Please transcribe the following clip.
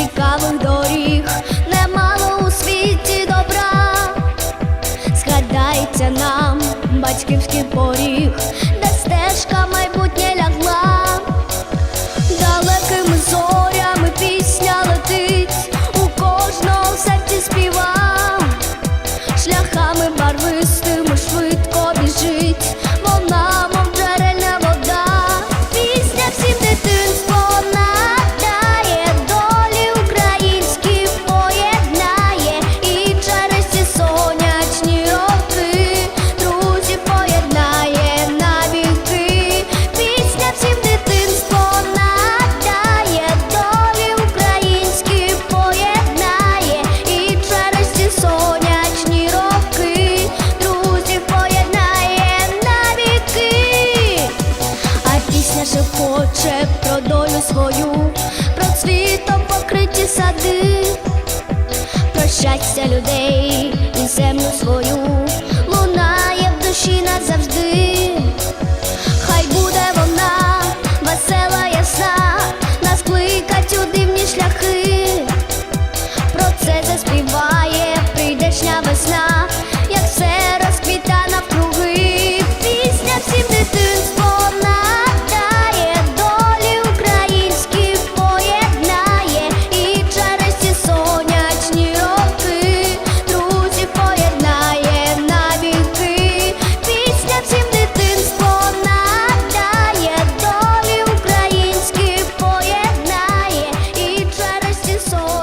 цікавих доріг, немало у світі добра, згадається нам батьківський поріг, де стежка майбутнє лягла, далекими зорями пісня летить, у кожного серці співа, шляхами барви. Шепоче про долю свою, про цвітом покриті сади, про щастя людей і землю свою, soul.